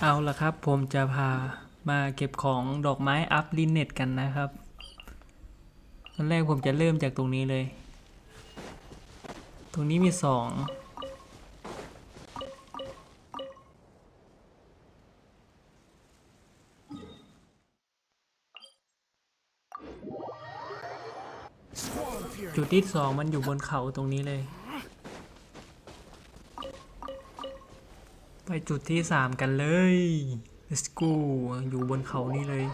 เอาละครับ ผมจะพามาเก็บของดอกไม้อัพลินเน็ตกันนะครับตอนแรกผมจะเริ่มจากตรงนี้เลย ตรงนี้มีสองจุดที่สองมันอยู่บนเขาตรงนี้เลย ไปจุดที่สามกันเลย let's go อยู่บนเขานี่เลย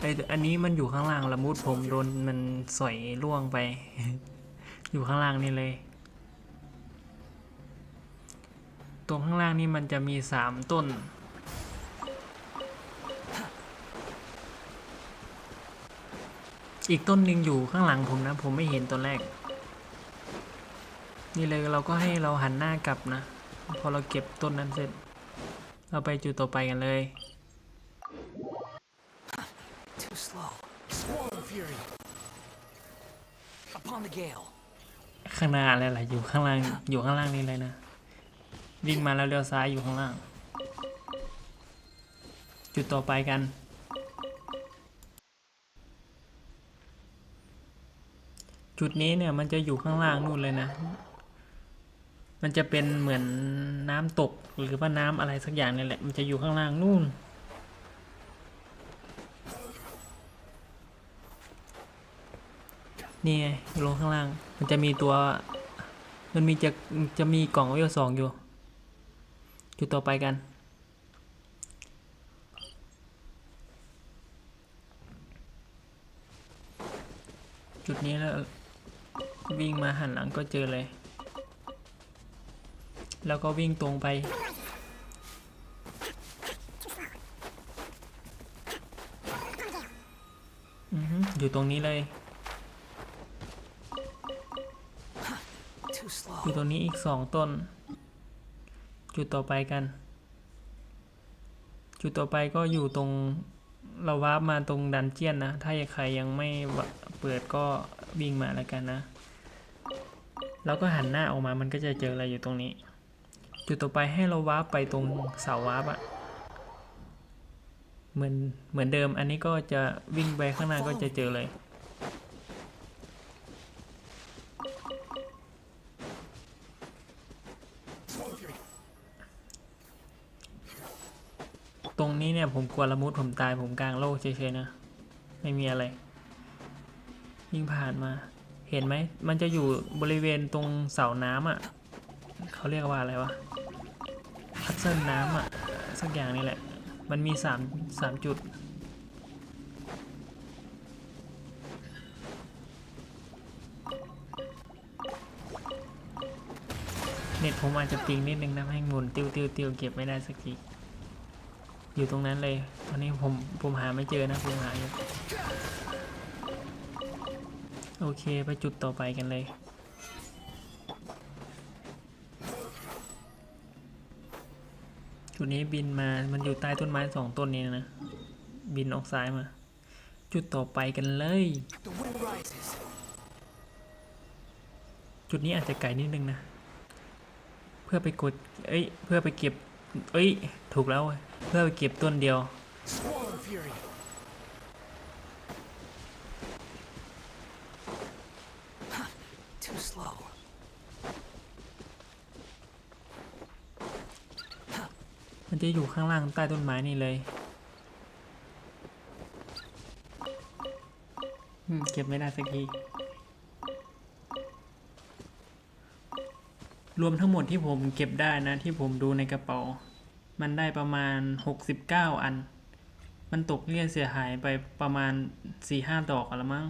ไออันนี้มันอยู่ข้างล่างละมุดผมโดนมันสอยล่วงไป อยู่ข้างล่างนี่เลย ตรงข้างล่างนี่มันจะมีสามต้น อีกต้นหนึ่งอยู่ข้างหลังผมนะ ผมไม่เห็นตอนแรก นี่เลยเราก็ให้เราหันหน้ากลับนะ พอเราเก็บต้นนั้นเสร็จ เราไปจุดต่อไปกันเลย Too slow. Swarm Fury. Upon the gale. ข้างหน้าอะไรล่ะอยู่ข้างล่างอยู่ข้างล่างนี่เลยนะ วิ่งมาแล้วเลี้ยวซ้ายอยู่ข้างล่าง จุดต่อไปกัน จุดนี้เนี่ยมันจะอยู่ข้างล่างนู่นเลยนะ มันจะเป็นเหมือนน้ำตกหรือว่าน้ำอะไรสักอย่างนี่แหละ มันจะอยู่ข้างล่างนู่น นี่ไงลงข้างล่าง มันจะมีตัว มันมีจะจะมีกล่องเวลสองอยู่ จุดต่อไปกัน จุดนี้แล้ววิ่งมาหันหลังก็เจอเลย แล้วก็วิ่งตรงไปอยู่ตรงนี้เลย อยู่ตรงนี้อีกสองต้น จุดต่อไปกัน จุดต่อไปก็อยู่ตรงเราวาร์ปมาตรงดันเจียนนะ ถ้าใครยังไม่เปิดก็วิ่งมาแล้วกันนะ แล้วก็หันหน้าออกมามันก็จะเจออะไรอยู่ตรงนี้ จุดต่อไปให้เราวาร์ปไปตรงเสาวาร์ปอะเหมือนเหมือนเดิมอันนี้ก็จะวิ่งไปข้างหน้าก็จะเจอเลย ตรงนี้เนี่ยผมกลัวละมุดผมตายผมกลางโลกเฉยๆนะ ไม่มีอะไร ยิ่งผ่านมาเห็นไหม มันจะอยู่บริเวณตรงเสาน้ำอะ เขาเรียกว่าอะไรวะพัซเซิลน้ำอะสักอย่างนี่แหละ มันมีสามสามจุด เน็ตผมอาจจะปิงนิดนึงนะให้หมุนติวติวติวเก็บไม่ได้สักที อยู่ตรงนั้นเลย ตอนนี้ผมผมหาไม่เจอนะผมหาอยู่โอเค ไปจุดต่อไปกันเลย จุดนี้บินมา มันอยู่ใต้ต้นไม้สองต้นนี้นะ บินออกซ้ายมา จุดต่อไปกันเลย จุดนี้อาจจะไกลนิดนึงนะ เพื่อไปกด เอ้ย เพื่อไปเก็บ เอ้ย ถูกแล้ว เพื่อไปเก็บต้นเดียว Too slow. มันจะอยู่ข้างล่างใต้ต้นไม้นี่เลยอืมเก็บไม่ได้สักที รวมทั้งหมดที่ผมเก็บได้นะที่ผมดูในกระเป๋า มันได้ประมาณ 69 อัน มันตกเลี่ยนเสียหายไปประมาณ 4-5 ดอกอะละมั้ง